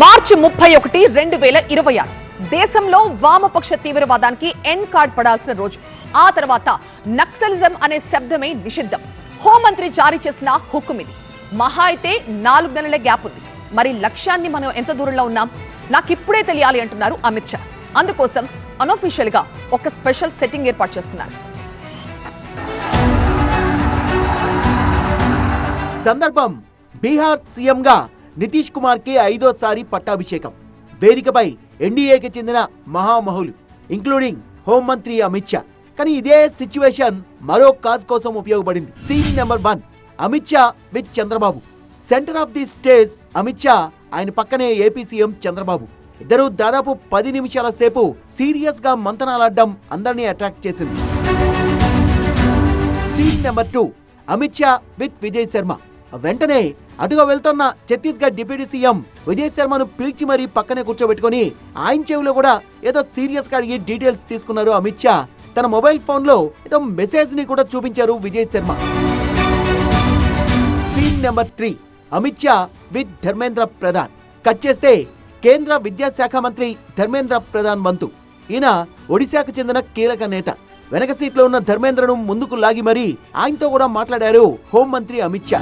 మార్చి ముప్పై ఒకటి రెండు వేల ఇరవై ఆరు. దేశంలో వామపక్ష తీవ్రవాదానికి ఎన్ కార్డ్ పడాల్సిన రోజు. ఆ తర్వాత నక్సలిజం అనే శబ్దమే నిషిద్ధం. హోంమంత్రి జారీ చేసిన హుకుం ఇది. మహా అయితే నాలుగు నెలల గ్యాప్ ఉంది. మరి లక్ష్యాన్ని మనం ఎంత దూరంలో ఉన్నాం? నాకు ఇప్పుడే తెలియాలి అంటున్నారు అమిత్ షా. అందుకోసం అనొఫీషియల్గా ఒక స్పెషల్ సెట్టింగ్ ఏర్పాటు చేసుకున్నారు. సందర్భం. బీహార్ సీఎంగా నితీష్ కుమార్కి ఐదోసారి పట్టాభిషేకం. వేదికపై ఎన్డీఏకి చెందిన మహామహులు ఇంక్లూడింగ్ హోంమంత్రి అమిత్ షా. కానీ ఇదే సిచ్యువేషన్ మరో కాజ్ కోసం ఉపయోగపడింది. Scene number one Amit Shah with Chandrababu. Centre of the stage Amit Shah ఆయన పక్కనే ఏపీ సీఎం చంద్రబాబు. ఇద్దరు దాదాపు పది నిమిషాల సేపు సీరియస్గా మంతనాలాడడం అందరినీ అట్రాక్ట్ చేసింది. Scene number two Amit Shah with Vijay Sharma. వెంటనే అటుగా వెళ్తున్న ఛత్తీస్గఢ్ డిప్యూటీ సీఎం విజయ్ శర్మను పిలిచి మరీ పక్కనే కూర్చోబెట్టుకొని ఆయన చెవిలో కూడా ఏదో సీరియస్గా అడిగి డీటెయిల్స్ తీసుకున్నారు అమిత్ షా. తన మొబైల్ ఫోన్లో ఏదో మెసేజ్ని కూడా చూపించారు Vijay Sharma. Scene number three Amit Shah with Dharmendra Pradhan. Cut చేస్తే కేంద్ర విద్యాశాఖ మంత్రి ధర్మేంద్ర ప్రధాన్ వంతు. ఈయన ఒడిశాకు చెందిన కీలక నేత. వెనక సీట్లో ఉన్న ధర్మేంద్రను ముందుకు లాగి మరీ ఆయనతో కూడా మాట్లాడారు హోంమంత్రి అమిత్ షా.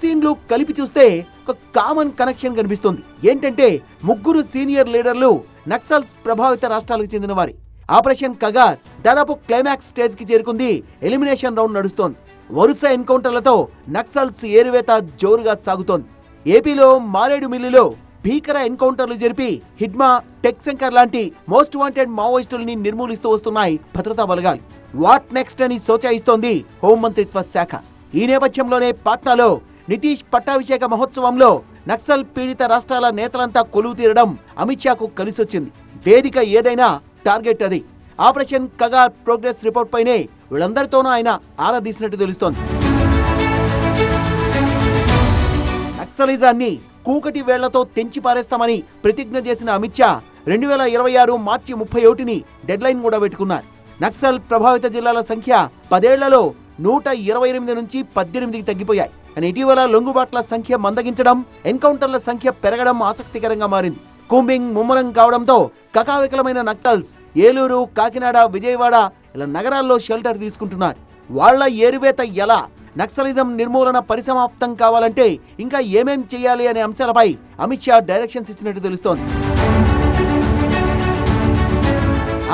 సీన్లు కలిపి చూస్తే ఒక కామన్ కనెక్షన్ కనిపిస్తుంది. ఏంటంటే ముగ్గురు సీనియర్ లీడర్లు నక్సల్స్ ప్రభావిత రాష్ట్రాలకు చెందిన వారి ఆపరేషన్ కగార్ దాదాపు క్లైమాక్స్ స్టేజ్కి చేరుకుంది. ఎలిమినేషన్ రౌండ్ నడుస్తోంది. వరుస ఎన్కౌంటర్లతో నక్సల్స్ ఏరువేత జోరుగా సాగుతోంది. ఏపీలో మారేడు మిల్లులో భీకర ఎన్కౌంటర్లు జరిపి హిడ్మా టెక్ శంకర్ లాంటి మోస్ట్ వాంటెడ్ మావోయిస్టుల్ని నిర్మూలిస్తూ వస్తున్నాయి భద్రతా బలగాలు. వాట్ నెక్స్ట్ అని సోచాయిస్తోంది హోంమంత్రిత్వ శాఖ. ఈ నేపథ్యంలోనే పాట్నాలో నితీష్ పట్టాభిషేక మహోత్సవంలో నక్సల్ పీడిత రాష్ట్రాల నేతలంతా కొలువు తీరడం అమిత్ షాకు కలిసొచ్చింది. వేదిక ఏదైనా టార్గెట్ అది. ఆపరేషన్ కగార్ ప్రోగ్రెస్ రిపోర్ట్ పైనే వీళ్ళందరితోనూ ఆయన ఆరాధీసినట్టు తెలుస్తోంది. నక్సలిజాన్ని కూకటి వేళ్ళతో తెంచి పారేస్తామని ప్రతిజ్ఞ చేసిన అమిత్ షా రెండు వేల ఇరవై ఆరు మార్చి ముప్పై ఒకటిని డెడ్లైన్ కూడా పెట్టుకున్నారు. నక్సల్ ప్రభావిత జిల్లాల సంఖ్య పదేళ్ళలో నూట ఇరవై ఎనిమిది నుంచి పద్దెనిమిదికి తగ్గిపోయాయి. కానీ ఇటీవల లొంగుబాట్ల సంఖ్య మందగించడం ఎన్కౌంటర్ల సంఖ్య పెరగడం ఆసక్తికరంగా మారింది. కూంబింగ్ ముమ్మరం కావడంతో కకావికలమైన నక్సల్స్ ఏలూరు కాకినాడ విజయవాడ ఇలా నగరాల్లో షెల్టర్ తీసుకుంటున్నారు వాళ్ళ ఏరువేత ఎలా? నక్సలిజం నిర్మూలన పరిసమాప్తం కావాలంటే ఇంకా ఏమేం చేయాలి అనే అంశాలపై అమిత్ షా డైరెక్షన్స్ ఇచ్చినట్టు తెలుస్తోంది.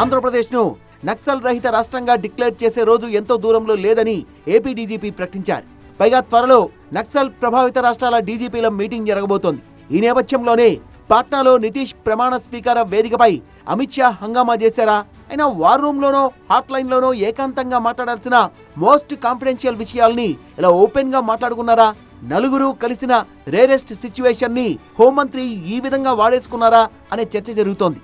ఆంధ్రప్రదేశ్ను నక్సల్ రహిత రాష్ట్రంగా డిక్లేర్ చేసే రోజు ఎంతో దూరంలో లేదని ఏపీ డీజీపీ ప్రకటించారు. పైగా త్వరలో నక్సల్ ప్రభావిత రాష్ట్రాల డీజీపీల మీటింగ్ జరగబోతోంది. ఈ నేపథ్యంలోనే పాట్నాలో నితీష్ ప్రమాణ స్వీకార వేదికపై అమిత్ షా హంగామా చేశారా? అయినా వార్ రూమ్ లోనో హాట్ లైన్ లోనో ఏకాంతంగా మాట్లాడాల్సిన మోస్ట్ కాన్ఫిడెన్షియల్ విషయాల్ని ఇలా ఓపెన్గా మాట్లాడుకున్నారా? నలుగురు కలిసిన రేరెస్ట్ సిచ్యువేషన్ని హోంమంత్రి ఈ విధంగా వాడేసుకున్నారా? అనే చర్చ జరుగుతోంది.